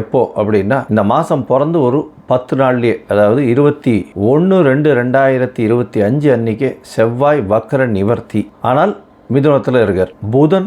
எப்போ அப்படின்னா இந்த மாதம் பிறந்து ஒரு பத்து நாள்லேயே அதாவது இருபத்தி ஒன்று ரெண்டு ரெண்டாயிரத்தி இருபத்தி அஞ்சு அன்னைக்கு செவ்வாய் வக்கர நிவர்த்தி. ஆனால் மிதுனத்தில் இருக்கார். புதன்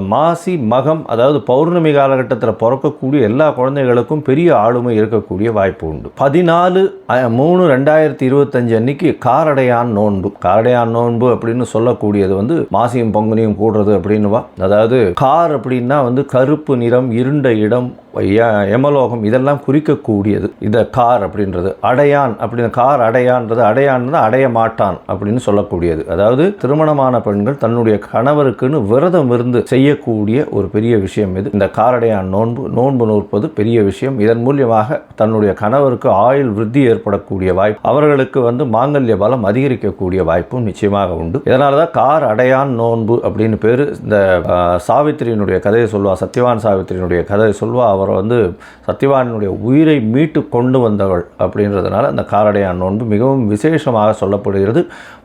மாசி மகம் அதாவது பௌர்ணமி காலகட்டத்தில் பிறக்கக்கூடிய எல்லா குழந்தைகளுக்கும் பெரிய ஆளுமை இருக்கக்கூடிய வாய்ப்பு உண்டு. பதினாலு மூணு ரெண்டாயிரத்தி இருபத்தஞ்சு அன்னைக்கு காரடையான் நோன்பு. காரடையான் நோன்பு அப்படின்னு சொல்லக்கூடியது வந்து மாசியும் பங்குனியும் கூடுறது அப்படின்னுவா அதாவது கார் அப்படின்னா வந்து கருப்பு நிறம் இருண்ட இடம் ய- இதெல்லாம் குறிக்கக்கூடியது. இந்த கார் அப்படின்றது. அடையான் அப்படின்னு கார் அடையான்றது அடையான்றது அடைய மாட்டான் அப்படின்னு சொல்லக்கூடியது. அதாவது திருமணமான பெண்கள் தன்னுடைய கணவருக்குன்னு விரதம் இருந்து செய்யக்கூடிய ஒரு பெரிய விஷயம் இது. இந்த காரடையான் நோன்பு நோன்பு நோற்பது பெரிய விஷயம். இதன் மூலியமாக தன்னுடைய கணவருக்கு ஆயுள் விருத்தி ஏற்படக்கூடிய வாய்ப்பு அவர்களுக்கு வந்து மாங்கல்ய பலம் அதிகரிக்கக்கூடிய வாய்ப்பும் நிச்சயமாக உண்டு. இதனால தான் கார் அடையான் நோன்பு அப்படின்னு பேர். இந்த சாவித்திரியினுடைய கதையை சொல்வா சத்யவான் சாவித்திரியினுடைய கதையை சொல்வா. அவர் வந்து சத்யவானுடைய உயிரை மீட்டு கொண்டு வந்தவள் அப்படின்றதுனால அந்த காரடையான் நோன்பு மிகவும் விசேஷமாக சொல்லப்படுகிறது.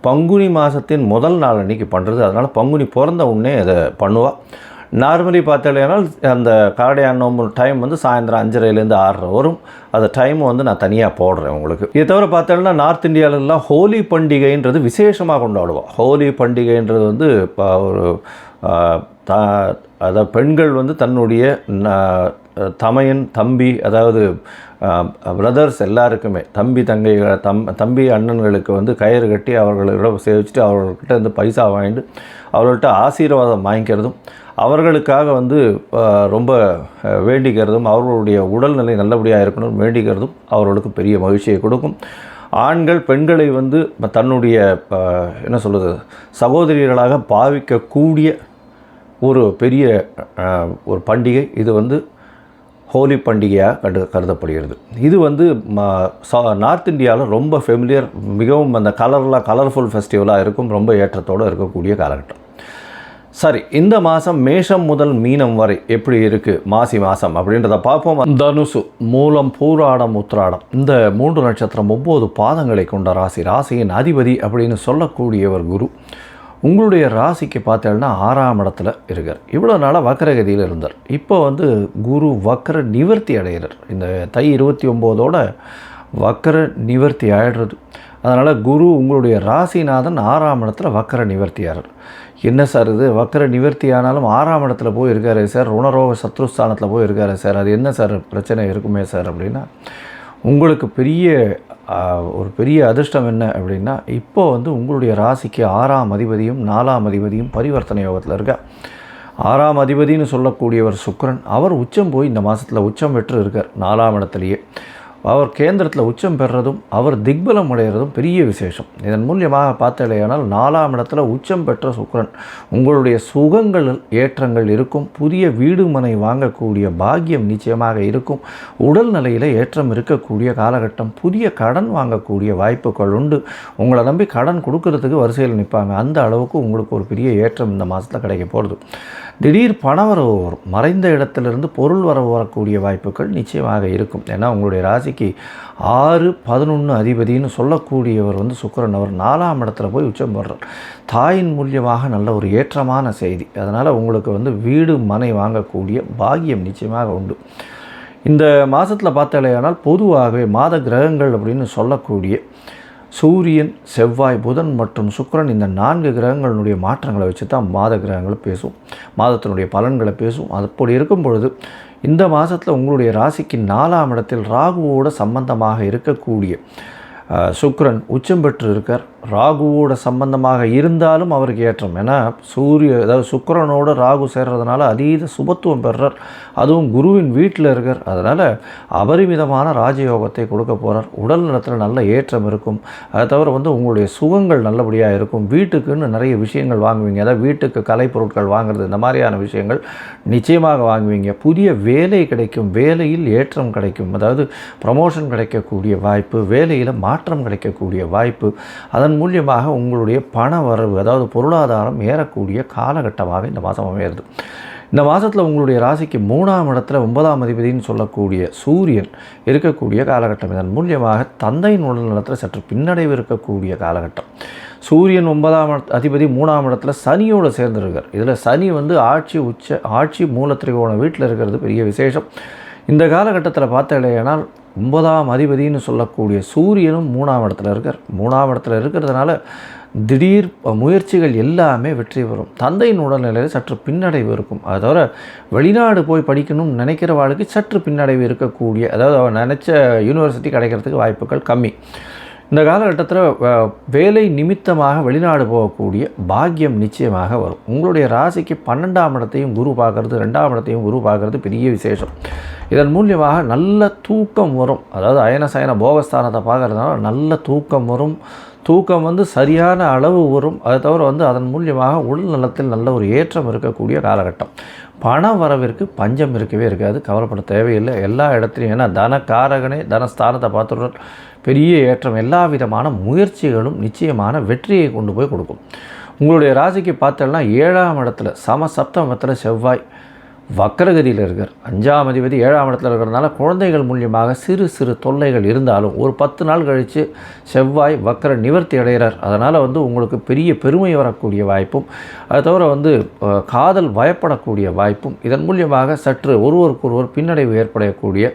பங்குனி மாதத்தின் முதல் நாள் அன்றைக்கி பண்ணுறது அதனால் பங்குனி பிறந்த உடனே அதை பண்ணுவாள் நார்மலி பார்த்தாலேனால் அந்த காரடையான் நோம்பு டைம் வந்து சாயந்தரம் அஞ்சரைலேருந்து ஆறரை வரும். அந்த டைம் வந்து நான் தனியாக போடுறேன் உங்களுக்கு. இதை தவிர பார்த்தோம்னா நார்த் இந்தியாவிலலாம் ஹோலி பண்டிகைன்றது விசேஷமாக கொண்டாடுவோம் ஹோலி பண்டிகைன்றது வந்து இப்போ ஒரு த அதாவது பெண்கள் வந்து தன்னுடைய தமையன் தம்பி அதாவது பிரதர்ஸ் எல்லாருக்குமே தம்பி தங்கைகளை தம் தம்பி அண்ணன்களுக்கு வந்து கயிறு கட்டி அவர்களோட சேவிச்சுட்டு அவர்கள்கிட்ட வந்து பைசா வாங்கிட்டு அவர்கள்ட்ட ஆசீர்வாதம் வாங்கிக்கிறதும் அவர்களுக்காக வந்து ரொம்ப வேண்டிக்கிறதும் அவர்களுடைய உடல்நிலை நல்லபடியாக இருக்கணும்னு வேண்டிக்கிறதும் அவர்களுக்கு பெரிய மகிழ்ச்சியை கொடுக்கும். ஆண்கள் பெண்களை வந்து தன்னுடைய என்ன சொல்கிறது சகோதரிகளாக பாவிக்கக்கூடிய ஒரு பெரிய ஒரு பண்டிகை இது வந்து ஹோலி பண்டிகையாக கண்டு கருதப்படுகிறது. இது வந்து நார்த் இந்தியாவில் ரொம்ப ஃபெமிலியர் மிகவும் அந்த கலர்லாம் கலர்ஃபுல் ஃபெஸ்டிவலாக இருக்கும் ரொம்ப ஏற்றத்தோடு இருக்கக்கூடிய காலகட்டம். சரி இந்த மாதம் மேஷம் முதல் மீனம் வரை எப்படி இருக்குது மாசி மாதம் அப்படின்றத பார்ப்போம். தனுசு மூலம் பூராடம் உத்திராடம். இந்த மூன்று நட்சத்திரம் ஒம்பது பாதங்களை கொண்ட ராசி ராசியின் அதிபதி அப்படின்னு சொல்லக்கூடியவர் குரு. உங்களுடைய ராசிக்கு பார்த்தேன்னா ஆறாம் இடத்துல இருக்கார். இவ்வளோ நாளாக வக்கரகதியில் இருந்தார். இப்போ வந்து குரு வக்கர நிவர்த்தி அடைகிறார். இந்த தை இருபத்தி ஒம்போதோட வக்கர நிவர்த்தி ஆயிடுறது. அதனால் குரு உங்களுடைய ராசிநாதன் ஆறாம் இடத்துல வக்கர நிவர்த்தி ஆகிறார் என்ன சார் இது? வக்கர நிவர்த்தி ஆனாலும் ஆறாம் இடத்துல போய் இருக்காரு சார். உணரோக சத்ருஸ்தானத்தில் போய் இருக்காரு சார். அது என்ன சார் பிரச்சனை இருக்குமே சார் அப்படின்னா உங்களுக்கு பெரிய ஒரு பெரிய அதிர்ஷ்டம் என்ன அப்படின்னா இப்போ வந்து உங்களுடைய ராசிக்கு ஆறாம் அதிபதியும் நாலாம் அதிபதியும் பரிவர்த்தனை யோகத்தில் இருக்கா. ஆறாம் அதிபதின்னு சொல்லக்கூடியவர் சுக்கிரன் அவர் உச்சம் போய் இந்த மாதத்தில் உச்சம் பெற்று இருக்கார் நாலாம் இடத்துலையே. அவர் கேந்திரத்தில் உச்சம் பெறுறதும் அவர் திக்பலம் அடைகிறதும் பெரிய விசேஷம். இதன் மூலியமாக பார்த்தலையானால் நாலாம் இடத்துல உச்சம் பெற்ற சுக்கரன் உங்களுடைய சுகங்கள் ஏற்றங்கள் இருக்கும் புதிய வீடு மனை வாங்கக்கூடிய பாக்கியம் நிச்சயமாக இருக்கும் உடல் நிலையில் ஏற்றம் இருக்கக்கூடிய காலகட்டம் புதிய கடன் வாங்கக்கூடிய வாய்ப்புகள் உண்டு. உங்களை நம்பி கடன் கொடுக்கறதுக்கு வரிசையில் நிற்பாங்க அந்த அளவுக்கு உங்களுக்கு ஒரு பெரிய ஏற்றம் இந்த மாதத்தில் கிடைக்க போகிறது திடீர் பணவரவு வரும். மறைந்த இடத்துலேருந்து பொருள் வரவு வரக்கூடிய வாய்ப்புகள் நிச்சயமாக இருக்கும். ஏன்னா உங்களுடைய ராசிக்கு ஆறு பதினொன்று அதிபதினு சொல்லக்கூடியவர் வந்து சுக்கிரன். அவர் நாலாம் இடத்துல போய் உச்சம் போடுறார் தாயின் மூலியமாக நல்ல ஒரு ஏற்றமான செய்தி. அதனால் உங்களுக்கு வந்து வீடு மனை வாங்கக்கூடிய பாக்கியம் நிச்சயமாக உண்டு. இந்த மாதத்தில் பார்த்தாலேயானால் பொதுவாகவே மாத கிரகங்கள் அப்படின்னு சொல்லக்கூடிய சூரியன் செவ்வாய் புதன் மற்றும் சுக்கிரன் இந்த நான்கு கிரகங்களுடைய மாற்றங்களை வச்சு தான் மாத கிரகங்களை பேசும். மாதத்தினுடைய பலன்களை பேசும். அப்படி இருக்கும் பொழுது இந்த மாதத்தில் உங்களுடைய ராசிக்கு நாலாம் இடத்தில் ராகுவோட சம்பந்தமாக இருக்கக்கூடிய சுக்ரன் உச்சம் பெற்று இருக்கார் ராகுவோட சம்பந்தமாக இருந்தாலும் அவருக்கு ஏற்றம். ஏன்னா சூரிய அதாவது சுக்கரனோட ராகு சேர்றதுனால அதீத சுபத்துவம் பெறுறார். அதுவும் குருவின் வீட்டில் இருக்கார். அதனால் அபரிமிதமான ராஜயோகத்தை கொடுக்க போகிறார் உடல் நலத்தில் நல்ல ஏற்றம் இருக்கும். அதை தவிர வந்து உங்களுடைய சுகங்கள் நல்லபடியாக இருக்கும். வீட்டுக்குன்னு நிறைய விஷயங்கள் வாங்குவீங்க. அதாவது வீட்டுக்கு கலை பொருட்கள் வாங்குறது இந்த மாதிரியான விஷயங்கள் நிச்சயமாக வாங்குவீங்க. புதிய வேலை கிடைக்கும். வேலையில் ஏற்றம் கிடைக்கும். அதாவது ப்ரமோஷன் கிடைக்கக்கூடிய வாய்ப்பு. வேலையில் மாற்றம் கிடைக்கக்கூடிய வாய்ப்பு அதன் மூலியமாக உங்களுடைய பண வரவு அதாவது பொருளாதாரம் ஏறக்கூடிய காலகட்டமாக இந்த மாதம் அமையிறது இந்த மாதத்தில் உங்களுடைய ராசிக்கு மூணாம் இடத்துல ஒன்பதாம் அதிபதினு சொல்லக்கூடிய சூரியன் இருக்கக்கூடிய காலகட்டம். இதன் மூலியமாக தந்தையின் உடல் நலத்தில் சற்று பின்னடைவு இருக்கக்கூடிய காலகட்டம். சூரியன் ஒன்பதாம் அதிபதி மூணாம் இடத்துல சனியோடு சேர்ந்திருக்கார். இதில் சனி வந்து ஆட்சி உச்ச ஆட்சி மூலத்திரிகோண வீட்டில் இருக்கிறது பெரிய விசேஷம். இந்த காலகட்டத்தில் பார்த்தீங்கன்னா ஒன்பதாம் அதிபதினு சொல்லக்கூடிய சூரியனும் மூணாம் இடத்துல இருக்கார். மூணாம் இடத்துல இருக்கிறதுனால திடீர் முயற்சிகள் எல்லாமே வெற்றி பெறும். தந்தையின் உடல்நிலையில் சற்று பின்னடைவு இருக்கும். அதை தவிர வெளிநாடு போய் படிக்கணும்னு நினைக்கிறவாளுக்கு சற்று பின்னடைவு இருக்கக்கூடிய அதாவது அவன் நினச்ச யூனிவர்சிட்டி கிடைக்கிறதுக்கு வாய்ப்புகள் கம்மி. இந்த காலகட்டத்தில் வேலை நிமித்தமாக வெளிநாடு போகக்கூடிய பாக்கியம் நிச்சயமாக வரும். உங்களுடைய ராசிக்கு பன்னெண்டாம் இடத்தையும் குரு பார்க்கறது ரெண்டாம் இடத்தையும் குரு பார்க்கறது பெரிய விசேஷம். இதன் மூலியமாக நல்ல தூக்கம் வரும். அதாவது அயன சயன போகஸ்தானத்தை பார்க்கறதுனால நல்ல தூக்கம் வரும். தூக்கம் வந்து சரியான அளவு வரும். அதை தவிர வந்து அதன் மூலியமாக உடல் நலத்தில் நல்ல ஒரு ஏற்றம் இருக்கக்கூடிய காலகட்டம். பண வரவிற்கு பஞ்சம் இருக்கவே இருக்காது கவலைப்பட தேவையில்லை. எல்லா இடத்துலையும் ஏன்னா தனக்காரகனே தனஸ்தானத்தை பார்த்துடன் பெரிய ஏற்றம் எல்லா விதமான முயற்சிகளும் நிச்சயமான வெற்றியை கொண்டு போய் கொடுக்கும். உங்களுடைய ராசிக்கு பார்த்தோம்னா ஏழாம் இடத்துல சம சப்தமத்தில் செவ்வாய். வக்கரகதியில் இருக்கார் அஞ்சாம் அதிபதி ஏழாம் இடத்துல இருக்கிறதுனால குழந்தைகள் மூலியமாக சிறு சிறு தொல்லைகள் இருந்தாலும் ஒரு பத்து நாள் கழித்து செவ்வாய் வக்கர நிவர்த்தி அடைகிறார். அதனால் வந்து உங்களுக்கு பெரிய பெருமை வரக்கூடிய வாய்ப்பும் அது தவிர வந்து காதல் பயப்படக்கூடிய வாய்ப்பும் இதன் மூலியமாக சற்று ஒருவருக்கொருவர் பின்னடைவு ஏற்படக்கூடிய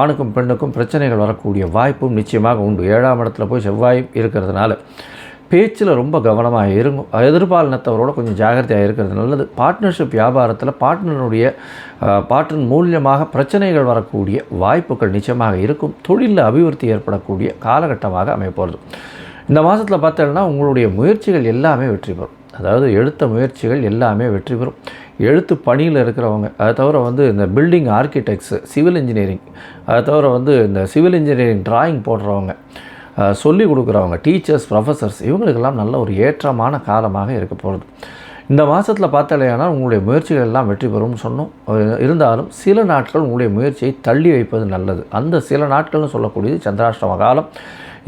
ஆணுக்கும் பெண்ணுக்கும் பிரச்சனைகள் வரக்கூடிய வாய்ப்பும் நிச்சயமாக உண்டு. ஏழாம் இடத்துல போய் செவ்வாய் இருக்கிறதுனால. பேச்சில் ரொம்ப கவனமாக இருங்க எதிர்பாலினத்தவரோட கொஞ்சம் ஜாகிரதையாக இருக்கிறது நல்லது. பார்ட்னர்ஷிப் வியாபாரத்தில் பார்ட்னருடைய பார்ட்னர் மூலியமாக பிரச்சனைகள் வரக்கூடிய வாய்ப்புகள் நிச்சயமாக இருக்கும். தொழிலில் அபிவிருத்தி ஏற்படக்கூடிய காலகட்டமாக அமையப்போகிறது. இந்த மாதத்தில் பார்த்தோன்னா உங்களுடைய முயற்சிகள் எல்லாமே வெற்றி பெறும். அதாவது எடுத்த முயற்சிகள் எல்லாமே வெற்றி பெறும். எழுத்து பணியில் இருக்கிறவங்க அதை தவிர வந்து இந்த பில்டிங் ஆர்கிடெக்ட்ஸு சிவில் இன்ஜினியரிங் அதை தவிர வந்து இந்த சிவில் இன்ஜினியரிங் டிராயிங் போடுறவங்க சொல்லி கொடுக்குறவங்க டீச்சர்ஸ் ப்ரொஃபஸர்ஸ் இவங்களுக்கெல்லாம் நல்ல ஒரு ஏற்றமான காலமாக இருக்க போகிறது இந்த மாதத்தில் பார்த்தாலேயானால் உங்களுடைய முயற்சிகள் எல்லாம் வெற்றி பெறும்னு சொன்னோம் இருந்தாலும் சில நாட்கள் உங்களுடைய முயற்சியை தள்ளி வைப்பது நல்லது. அந்த சில நாட்கள்னு சொல்லக்கூடியது சந்திராஷ்டம காலம்.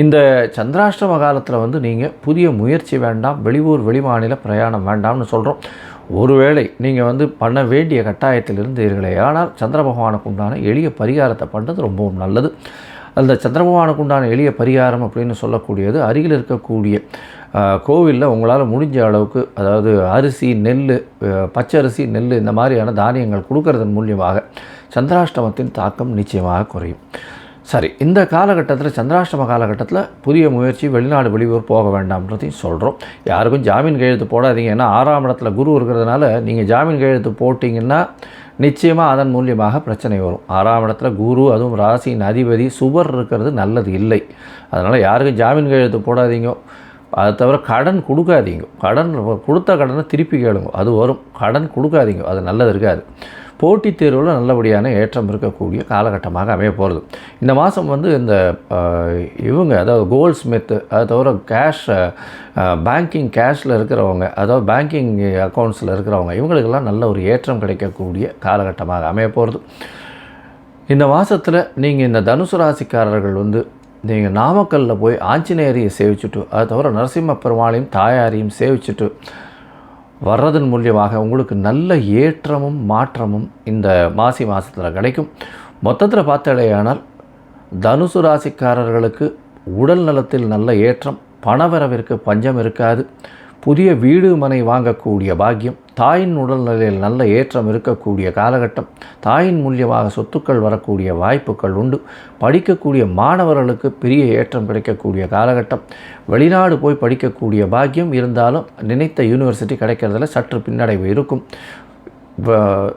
இந்த சந்திராஷ்டம காலத்தில் வந்து நீங்கள் புதிய முயற்சி வேண்டாம் வெளியூர் வெளிமாநில பிரயாணம் வேண்டாம்னு சொல்கிறோம் ஒருவேளை நீங்கள் வந்து பண்ண வேண்டிய கட்டாயத்தில் இருந்தீர்களே ஆனால் சந்திர பகவானுக்கு உண்டான எளிய பரிகாரத்தை பண்ணுறது ரொம்பவும் நல்லது. அந்த சந்திரபகவானுக்கு உண்டான எளிய பரிகாரம் அப்படின்னு சொல்லக்கூடியது அருகில் இருக்கக்கூடிய கோவிலில் உங்களால் முடிஞ்ச அளவுக்கு அதாவது அரிசி நெல் பச்சரிசி நெல் இந்த மாதிரியான தானியங்கள் கொடுக்கறதன் மூலியமாக சந்திராஷ்டமத்தின் தாக்கம் நிச்சயமாக குறையும். சரி இந்த காலகட்டத்தில் சந்திராஷ்டம காலகட்டத்தில் புதிய முயற்சி வெளிநாடு வெளியூர் போக வேண்டாம்ன்றதையும் சொல்கிறோம் யாருக்கும் ஜாமீன் கையெழுத்து போடாதீங்க. ஏன்னா ஆறாம் இடத்துல குரு இருக்கிறதுனால நீங்கள் ஜாமீன் கையெழுத்து போட்டிங்கன்னா நிச்சயமாக அதன் மூலியமாக பிரச்சனை வரும். ஆறாம் இடத்துல குரு அதுவும் ராசியின் அதிபதி சுவர் இருக்கிறது நல்லது இல்லை. அதனால் யாருக்கும் ஜாமீன் கையெழுத்து போடாதீங்க. அதை தவிர கடன் கொடுக்காதீங்க. கடன் கொடுத்த கடனை திருப்பி கேளுங்க. அது வரும். கடன் கொடுக்காதீங்க. அது நல்லது இருக்காது. போட்டித் தேர்வில் நல்லபடியான ஏற்றம் இருக்கக்கூடிய காலகட்டமாக அமைய போகிறது இந்த மாதம் வந்து இந்த இவங்க அதாவது கோல்ட் ஸ்மித்து அதை தவிர கேஷ் பேங்கிங் கேஷில் இருக்கிறவங்க அதாவது பேங்கிங் அக்கௌண்ட்ஸில் இருக்கிறவங்க இவங்களுக்கெல்லாம் நல்ல ஒரு ஏற்றம் கிடைக்கக்கூடிய காலகட்டமாக அமைய போகிறது இந்த மாதத்தில் நீங்கள் இந்த தனுசு ராசிக்காரர்கள் வந்து நீங்கள் நாமக்கல்லில் போய் ஆஞ்சநேயரையை சேவிச்சுட்டு அது தவிர நரசிம்ம பெருமாளையும் தாயாரையும் சேவிச்சுட்டு வர்றதன் மூலியமாக உங்களுக்கு நல்ல ஏற்றமும் மாற்றமும் இந்த மாசி மாதத்தில் கிடைக்கும். மொத்தத்தில் பார்த்தாலேயானால் தனுசு ராசிக்காரர்களுக்கு உடல் நலத்தில் நல்ல ஏற்றம் பணவரவிற்கு பஞ்சம் இருக்காது. புதிய வீடு மனை வாங்கக்கூடிய பாக்கியம் தாயின் உடல்நிலையில் நல்ல ஏற்றம் இருக்கக்கூடிய காலகட்டம் தாயின் மூலியமாக சொத்துக்கள் வரக்கூடிய வாய்ப்புகள் உண்டு. படிக்கக்கூடிய மாணவர்களுக்கு பெரிய ஏற்றம் கிடைக்கக்கூடிய காலகட்டம். வெளிநாடு போய் படிக்கக்கூடிய பாக்கியம் இருந்தாலும் நினைத்த யூனிவர்சிட்டி கிடைக்கிறதுல சற்று பின்னடைவு இருக்கும். வ-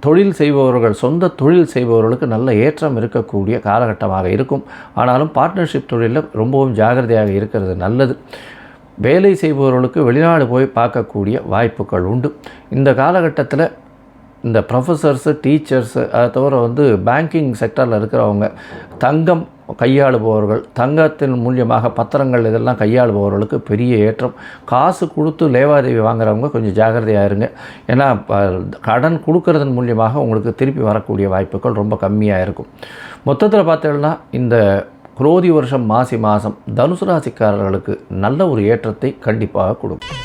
தொழில் செய்பவர்கள் சொந்த தொழில் செய்பவர்களுக்கு நல்ல ஏற்றம் இருக்கக்கூடிய காலகட்டமாக இருக்கும். ஆனாலும் பார்ட்னர்ஷிப் தொழிலில் ரொம்பவும் ஜாகிரதையாக இருக்கிறது நல்லது. வேலை செய்பவர்களுக்கு வெளிநாடு போய் பார்க்கக்கூடிய வாய்ப்புகள் உண்டு. இந்த காலகட்டத்தில் இந்த ப்ரொஃபஸர்ஸு டீச்சர்ஸு அதை தவிர வந்து பேங்கிங் செக்டரில் இருக்கிறவங்க தங்கம் கையாளுபவர்கள் தங்கத்தின் மூலியமாக பத்திரங்கள் இதெல்லாம் கையாளுபவர்களுக்கு பெரிய ஏற்றம். காசு கொடுத்து லேவாதேவி வாங்குறவங்க கொஞ்சம் ஜாகிரதையாக இருங்க. ஏன்னா கடன் கொடுக்கறதன் மூலியமாக உங்களுக்கு திருப்பி வரக்கூடிய வாய்ப்புகள் ரொம்ப கம்மியாக இருக்கும். மொத்தத்தில் பார்த்தீங்கன்னா இந்த குரோதி வருஷம் மாசி மாதம் தனுசு ராசிக்காரர்களுக்கு நல்ல ஒரு ஏற்றத்தை கண்டிப்பாக கொடுக்கும்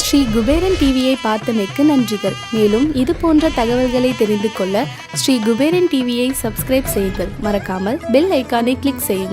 ஸ்ரீ குபேரன் டிவியை பார்த்தமைக்கு நன்றிகள். மேலும் இது போன்ற தகவல்களை தெரிந்து கொள்ள ஸ்ரீ குபேரன் டிவியை சப்ஸ்கிரைப் செய்யுங்கள். மறக்காமல் பெல் ஐக்கானை கிளிக் செய்யுங்கள்.